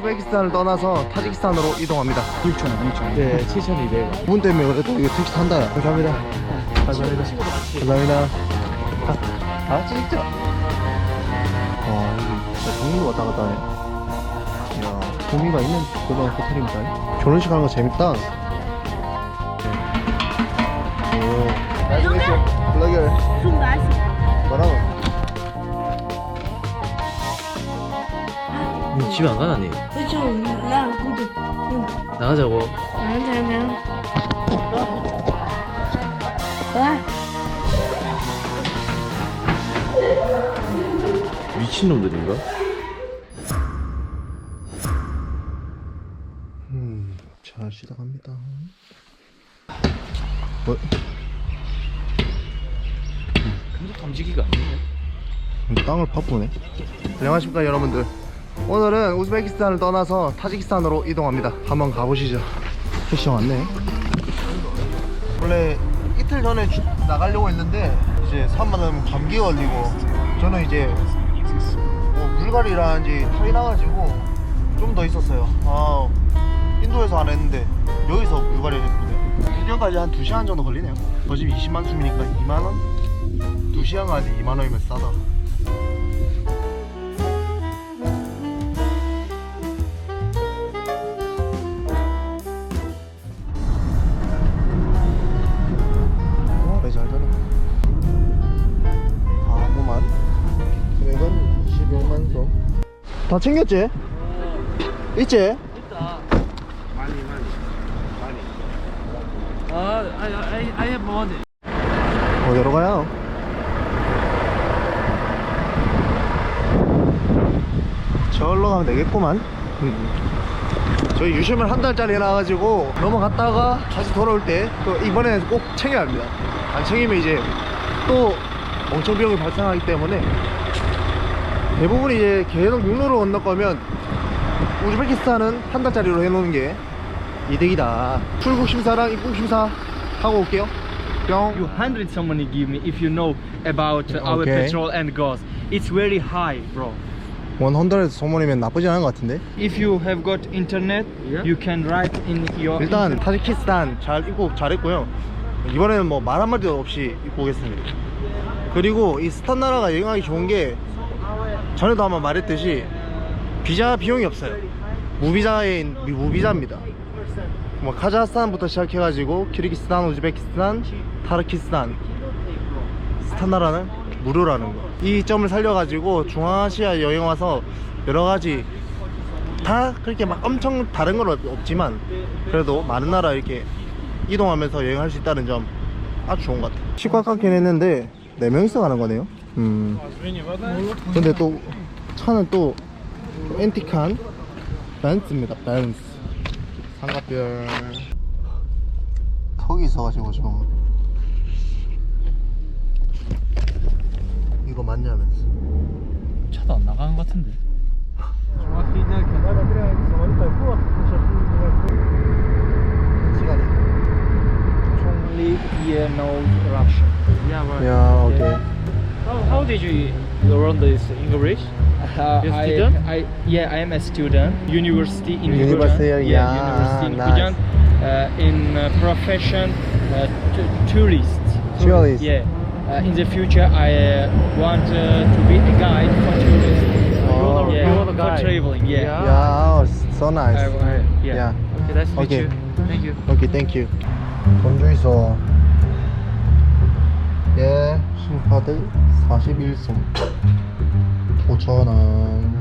우즈베키스탄을 떠나서 타지키스탄으로 이동합니다. 6,000원, 6,000원. 네, 7,200원. 분 때문에 그래도 이거 택시 탄다. 감사합니다. 감사합니다. 감사합니다. 아, 다 같이 찍자. 아, 여기 진짜 종류가 왔다 갔다 하네. 이야, 재미가 있는 그런 호텔입니다. 결혼식 하는 거 재밌다. 네. 오, 나이스 미스. 블로결. 뭐라고? 집에 안 가나니? 그쵸, 나 구두. 응. 나가자고. 나한테면. 와, 미친놈들인가? 음, 잘 시작합니다. 뭐, 근데 탐지기가 아니네. 땅을 파보네. 안녕하십니까 여러분들. 오늘은 우즈베키스탄을 떠나서 타지키스탄으로 이동합니다. 한번 가보시죠. 택시 왔네. 원래 이틀 전에 주- 나가려고 했는데 이제 하면 감기 걸리고 저는 이제 뭐 물갈이라는지 털이 나가지고 좀 더 있었어요. 아 인도에서 안 했는데 여기서 물갈이를 했거든요. 일정까지 한 2시간 정도 걸리네요. 저집 20만 춤이니까 2만 원? 2시간 가지 2만 원이면 싸다. 다 챙겼지? 있지? 있다. 많이 많이 많이. 아, I have money. 어디로 가요? 저기로 가면 되겠구만 저희 유심을 한 달짜리 해놔가지고 넘어갔다가 다시 돌아올 때 또 이번에는 꼭 챙겨야 합니다 안 챙기면 이제 또 엄청 비용이 발생하기 때문에 대부분 이제 계속 육로로 건널 거면 우즈베키스탄은 한 달짜리로 해놓는 게 이득이다 출국 심사랑 입국 심사 하고 올게요 뿅 You hundred someone give me if you know about uh, our Okay. petrol and gas. It's very high, bro. 원헌더레드 소문이면 나쁘지 않은 것 같은데 If you have got internet, Yeah. you can write in your 일단 internet. 타지키스탄 잘 입국 잘했고요 이번에는 뭐 말 한마디도 없이 입고 오겠습니다 그리고 이 스탄 나라가 여행하기 좋은 게 전에도 아마 말했듯이 비자 비용이 없어요. 무비자인 미- 무비자입니다. 뭐 카자흐스탄부터 시작해가지고 키르기스탄, 우즈베키스탄, 타르키스탄 스탄 나라는 무료라는 거. 이 점을 살려가지고 중앙아시아 여행 와서 여러 가지 다 그렇게 막 엄청 다른 건 없- 없지만 그래도 많은 나라 이렇게 이동하면서 여행할 수 있다는 점 아주 좋은 것 같아요. 치과 깎긴 했는데 4명이서 가는 거네요 음. 근데 또 차는 또 앤틱한 벤츠입니다 벤츠. 상가별. 턱이 있어가지고 좀 이거 맞냐면서 차도 안 나가는 것 같은데. 시간이 Only here knows Russian. Yeah, but 야 오케이 how, how did you learn this English? Uh, You're a I, student? I, yeah, I am a student. University in University, Gurjan. yeah, university in nice. Gurjan. Uh, in uh, profession, uh, t- tourist. Tourist. Yeah. Uh, in the future, I uh, want uh, to be a guide for tourists. Oh. yeah, you wanna for guide? traveling. Yeah. Yeah. 야 so I, nice I, yeah. 야 Okay, nice to meet Okay. you. Thank you. 오케이 땡큐 건주이소 예 심카드 41송 5천원.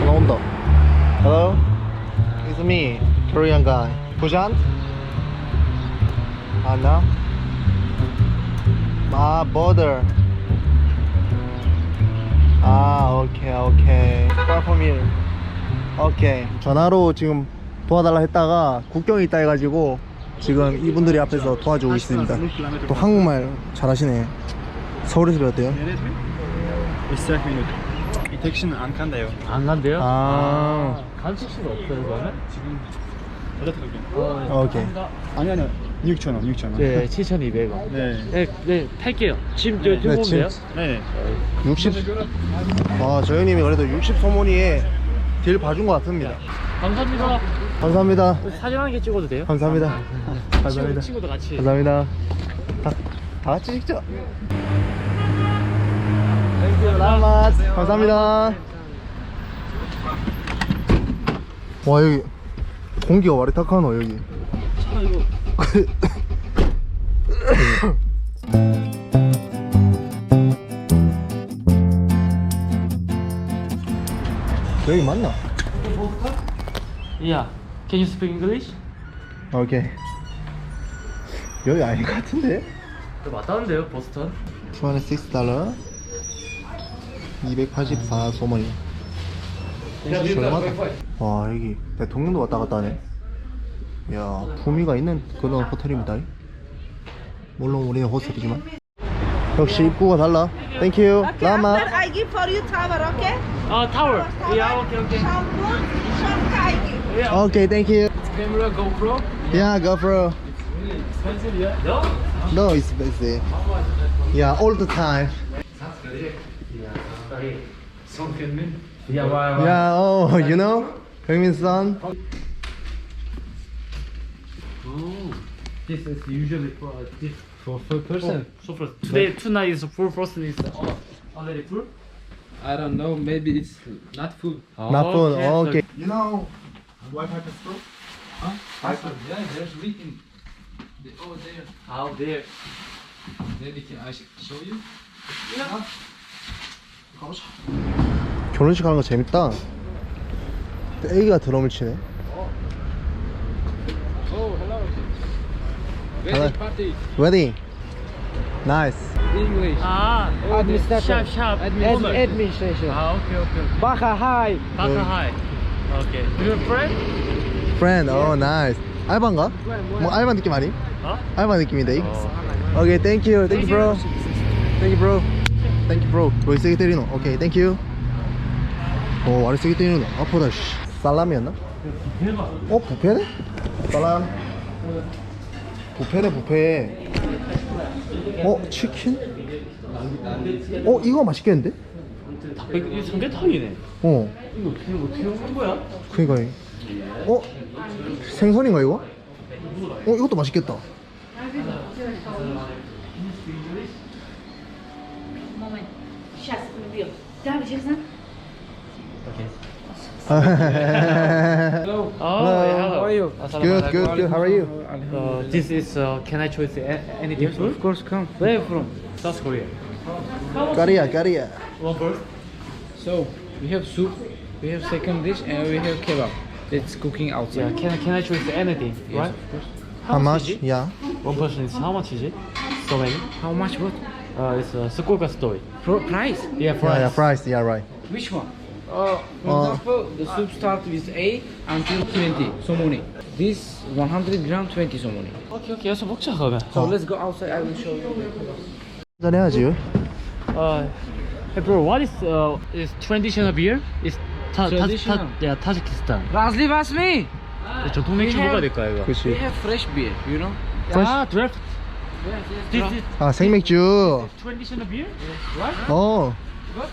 전화 온다. Hello? It's me, Korean guy. 부잔? 아, no? 아, border. 아, 오케이, 오케이 Far from here. 오케이 전화로 지금 도와달라 했다가 국경에 있다 해가지고 지금 이분들이 앞에서 도와주고 있습니다 또 한국말 잘하시네 서울에서 배웠대요? It's minute. 이 택시는 안 간다요. 안 간대요? 아. 간 택시가 없어요, 그러면? 지금 타고 어, 오케이 아니 아니요. 6,000원, 6,000원. 네, 7,200원. 네. 네, 네, 탈게요. 짐 저, 들고 오면 짐. 돼요? 네. 60. 아, 저 형님이 그래도 60 소모니에 딜 봐준 것 같습니다. 감사합니다. 감사합니다. 사진 한 개 찍어도 돼요? 감사합니다. 감사합니다. 친구, 친구도 같이. 감사합니다. 다, 다 같이 찍자. 라마스. 감사합니다. 와 여기 공기가 와리 탁하노 여기. 여기 맞나? Yeah. Can you speak English? 오케이. 여기 아닌 것 같은데? 네, 맞다는데요, 보스턴? 206달러 284 소머니 저렴하다 와 여기 대통령도 왔다 갔다 하네 야 품위가 있는 그런 호텔입니다 물론 우리는 호스텔이지만 역시 입구가 달라 땡큐 Okay, 라마 I give for you tower, okay? 아, 타월. Yeah, okay, okay. Shampoo, shampoo I give. Yeah. Okay, thank you. It's camera GoPro? Yeah, yeah GoPro. It's really expensive, yeah? No? No, it's expensive. Yeah, all the time. Song Hyunmin? Yeah, why, why? Yeah, oh, you know? Hyunmin son? Oh, this is usually for a this. For full person? Oh, so for today, but, tonight is full person is uh, already full? I don't know, maybe it's not full. Not full, okay. okay. You know, Wi-Fi passport? Yeah, there's leaking. The, oh, there. Out there. Maybe can I sh- show you? 결혼식 하는 거 재밌다. 애기가 드럼을 치네. Oh, hello. Wedding party. 웨딩. 나이스. English. Ah, Administrator. Sharp, sharp. Admin- Woman. administration. Ah, okay, okay. Baja High. Baka high. Okay. Your friend? 프렌드. 어, 나이스. 알바인가? 뭐 알바 느낌 아니? 어? 알바 느낌인데. 어. 오케이, 땡큐. 땡큐 브로. 땡큐 브로. 땡큐 브로. 왜 세게 때리노? 오케이, 땡큐. 오, 아래 세게 때리노. 아프다 씨. 살람이었나? 어, 부페네? 살람. 부페네, 부페. 어, 치킨? 어, 이거 맛있겠는데? 닭백 이 삼계탕이네. 어. 이거 어떻게 어떻게 한 거야? 그니까 이- 어? 생선인가 이거? 어 이것도 맛있겠다 Moment. Сейчас, убью. Да, честно? Oh, Hello. yeah, hello. How are you? good good good how are you? Uh, this is uh, can I choose a- anything Yes, food? of course, come. Where you from? South Korea. 까리야 까리야 One first. So, we have soup, we have second dish, and we have kebab. It's cooking Yeah. outside. Can can I choose anything? Yes, right? of course. How much? is it? Yeah One person is how much is it? So many. How much? What? Uh, it's a Sukoka story. Pro- price? Yeah, yeah price. yeah price yeah right Which one? Uh, for Uh, example, the soup starts with A until 20 somoni. This 100 gram 20 somoni. 오케이 오케이 여기서 먹자 그러면. So let's go outside. I will show you. 한잔 해야지 Uh, hey bro, what is uh is traditional beer? Is 타, 타, Traditional? 타, yeah, 타지키스탄. Razli Vasmi! 전통 맥주 뭐가 have- 될까 이거? We 그치 have fresh beer, you know? 아, 드래프트. Yes, yes. This is 아 생맥주 traditional beer? 어? Yes,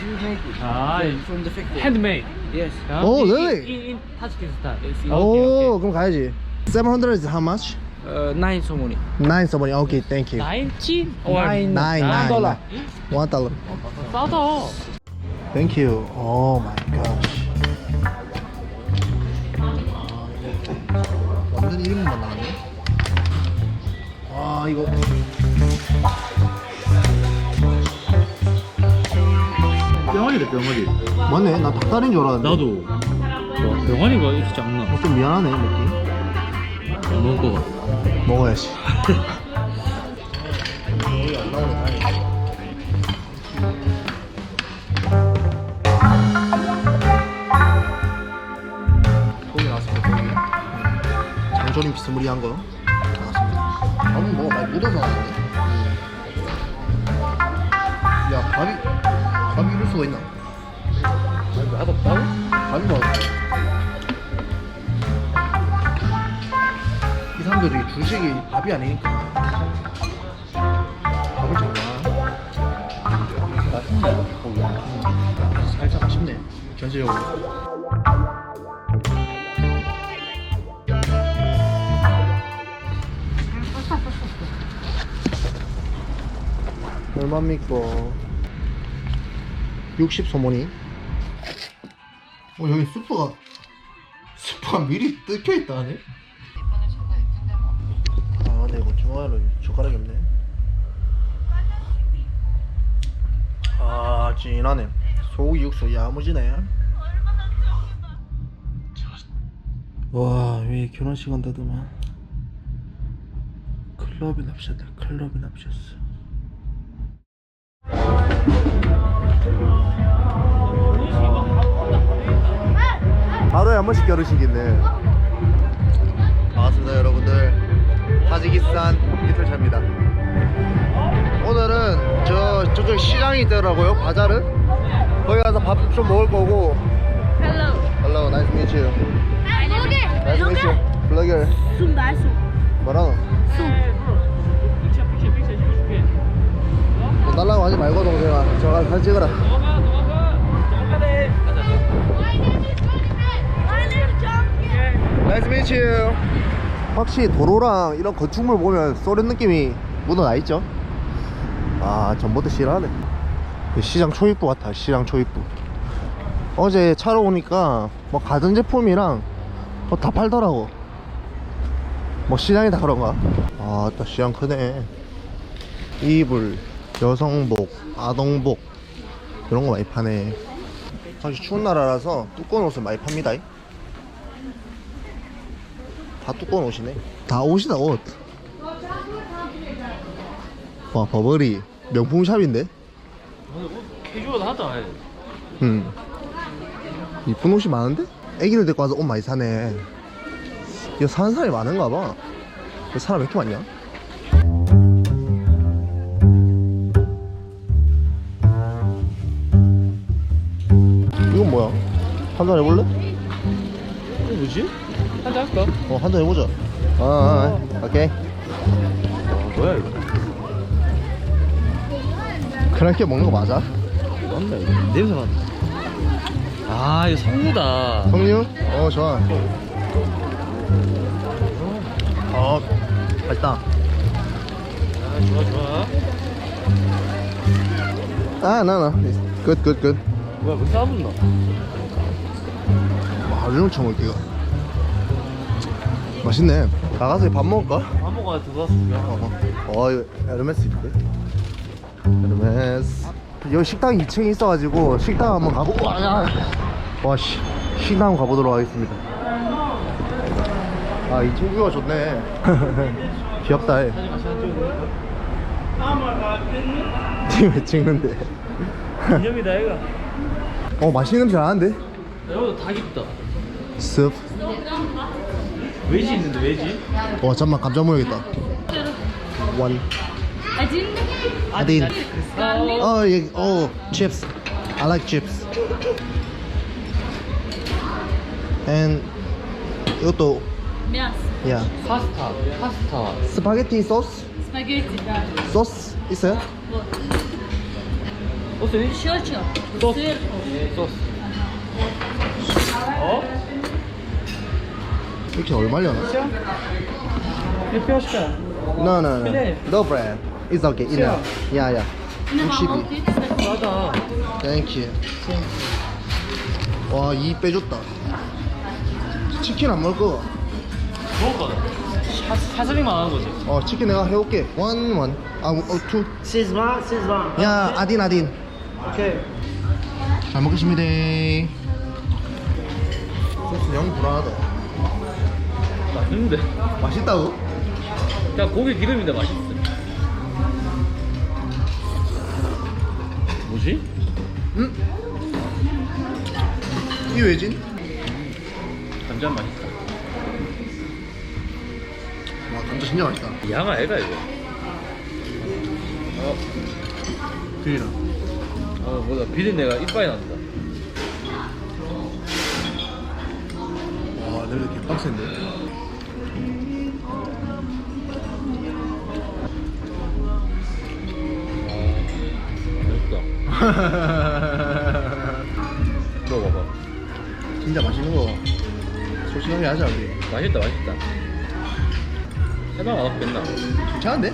we make it. 아, From the factory. handmade. Yes. 야, 오, in- really? In, in 타지키스탄. Yes, 오 yes. 그럼 가야지 700 is how much? Uh, 9 somoni. 9 서버니 오케이 thank you 19 or Nine. 9 9 dollar. 1 달러 싸다. thank you oh my gosh 완전 1인분만 나왔네 와 이거 병아리래 병아리. 맞네 나 닭다리인 줄 알았는데 나도. 와, 병아리가 이렇게 작나? 어, 좀 미안하네 먹기 안 먹을 거 같아. 먹어야지. 고기 나왔습니다 고기 장조림 비스무리한 거. 나왔습니다 밥은 뭐 많이 묻어서 나왔는데. 야 밥이 밥이 이럴 수가 있나? 밥이 맛없다고? 밥이 맛 사람 사람들이 주식이 밥이 아니니까. 밥을 정말. 살짝 아쉽네. 전체적으로. 얼마입니까? 60 소모니. 어 여기 수프가 수프가 미리 뜯겨 있다네 아 주말로 젓가락이 없네? 아 진하네. 소고기 육수 야무지네. 와왜 결혼식 한다더만. 클럽이 납셨다 클럽이 납셨어. 하루에 한 번씩 결혼식 있네. 반갑습니다 여러분들 타지키스탄 이틀 차입니다 오늘은 저 저쪽 시장이 있더라고요 바자르 거기 가서 밥 좀 먹을 거고 Hello. Hello, nice to meet you Nice to meet you Vlogger Zoom daar, zoom. 뭐라노? 너 달라고 하지 말고 동생아 저 가서 사진 찍어라 Nice to meet you 확실히 도로랑 이런 건축물 보면 소련 느낌이 묻어나 있죠 아 전부터 싫어하네 시장 초입부 같아 시장 초입부 어제 차로 오니까 뭐 가전 제품이랑 뭐 다 팔더라고 뭐 시장이 다 그런가? 아, 또 시장 크네. 이불, 여성복, 아동복 이런 거 많이 파네. 사실 추운 나라라서 두꺼운 옷을 많이 팝니다. 다 두꺼운 옷이네. 다 옷이다 옷. 와 버버리 명품 샵인데. 캐주얼하다. 음. 이쁜 옷이 많은데? 애기들 데리고 와서 옷 많이 사네. 이거 사는 사람이 많은가 봐. 왜 사람 왜 이렇게 많냐? 이건 뭐야? 한잔 해볼래? 이거 뭐지? 한잔 할까? 어, 한 잔 해보자. 아, 아, 아. 오케이. 뭐야 이거? 그렇게 먹는 거 맞아? 맞네 이거. 냄새 난다. 아 이거 성무다. 성류? 어, 좋아. 어, 맛있다. 아 좋아 좋아. 아, 나, 나. 끝, 끝, 끝. 뭐야 왜 싸붙나? 와, 이런 쳐 먹기가. 맛있네. 나가서 밥 먹을까? 밥 먹어야 들어왔어. 어, 어, 이거 에르메스 있대. 에르메스. 여기 식당 2층에 있어가지고 식당 한번 가보. 와, 야. 와, 씨. 식당 한번 가보도록 하겠습니다. 아, 2층 뷰가 좋네. 귀엽다. 해. 팀왜 찍는데? 기념이다 이거. 어, 맛있는 냄새 나는데? 여러분 다 깊다. 습. 외지 있는데 외지? 와 잠만 감자 모여야겠다 원 Adin. 아딘 Garlic. 어, 예, 어, chips. I like chips. And 이것도 Yes. yeah. 파스타 파스타 스파게티 소스? Spaghetti. Garlic. 소스 있어요? 소스 Shorcho. 소스. Circo. 소스 어? 이렇게 얼마려나? 대표시까. No, no, no. 그래. No bread. It's okay. Enough. Yeah, yeah. На 60. волнуйтесь. 맞아. Thank you. 와, 이 빼줬다. 치킨 안 먹을 거. 좋은 거다. 사, 사슬링만 하는 거지. 어, 치킨 내가 해올게. One, one. 아, 어, two. 시즈마, 시즈마. 야, 아딘, 아딘. 오케이. 잘 먹겠습니다. 소스 영 불안하다. 맛있는데. 맛있다고? 그냥 고기 기름인데 맛있어. 뭐지? 응? 이 외진? 감자 맛있다. 와, 감자 진짜 맛있다. 양아 애가 이거. 그이라. 어, 뭐다 비린내가 이빨이 난다. 와, 냄새 개빡센데. 먹어봐. 진짜 맛있는 거 솔직하게 하자 우리 맛있다, 맛있다. 해방 안 왔겠나? 괜찮은데?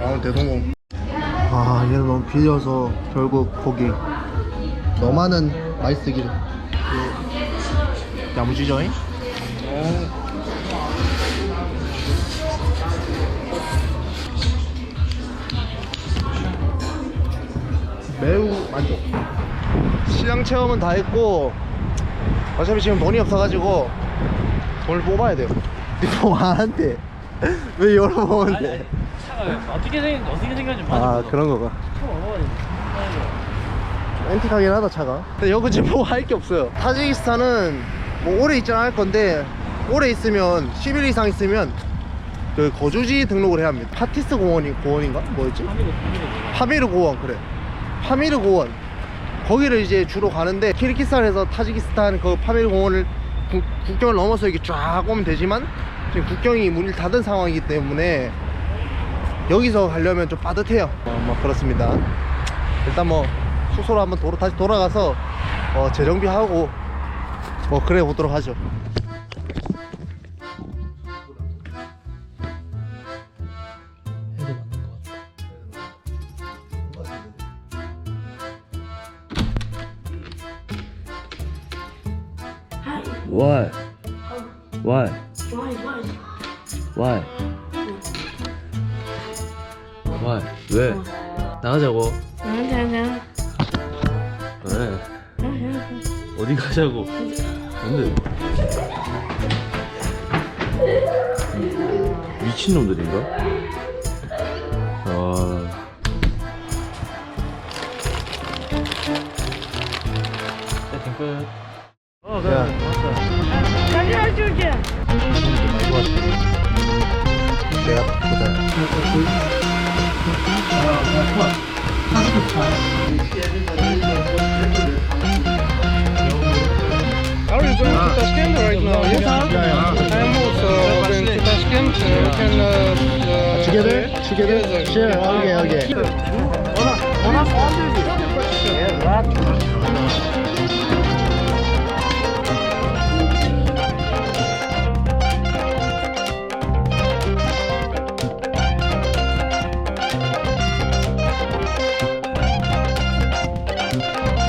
아 대성공 아 얘는 너무 비려서 결국 고기 너만은 맛있으기를 그 야무지죠잉? 매우 만족. 시장 체험은 다 했고 어차피 지금 돈이 없어가지고 돈을 뽑아야 돼요. 근데 뭐안 한대 왜 열어보는데? 차가 어떻게 생 어떻게 생겼는지 아 그런 거가. 앤틱하긴 하다 차가. 근데 여기 지금 뭐 할 게 없어요. 타지키스탄은 뭐 오래 있지 않을 건데 오래 있으면 10일 이상 있으면 그 거주지 등록을 해야 합니다. 파티스 공원이 고원인가? 뭐였지? 파미르 고원 그래 파미르 고원. 거기를 이제 주로 가는데 키르기스탄에서 타지키스탄 그 파미르 공원을 국, 국경을 넘어서 이렇게 쫙 오면 되지만 지금 국경이 문을 닫은 상황이기 때문에 여기서 가려면 좀 빠듯해요. 어, 뭐 그렇습니다. 일단 뭐 숙소로 한번 도로, 다시 돌아가서 어, 재정비하고 뭐 그래 보도록 하죠 Why? 왜? 나가자고. 나가자. 왜? 어디 가자고? 근데 미친놈들인가? Now? Yes. I am also going to Tashkent. Uh, we can uh, uh, together? together? Sure okay okay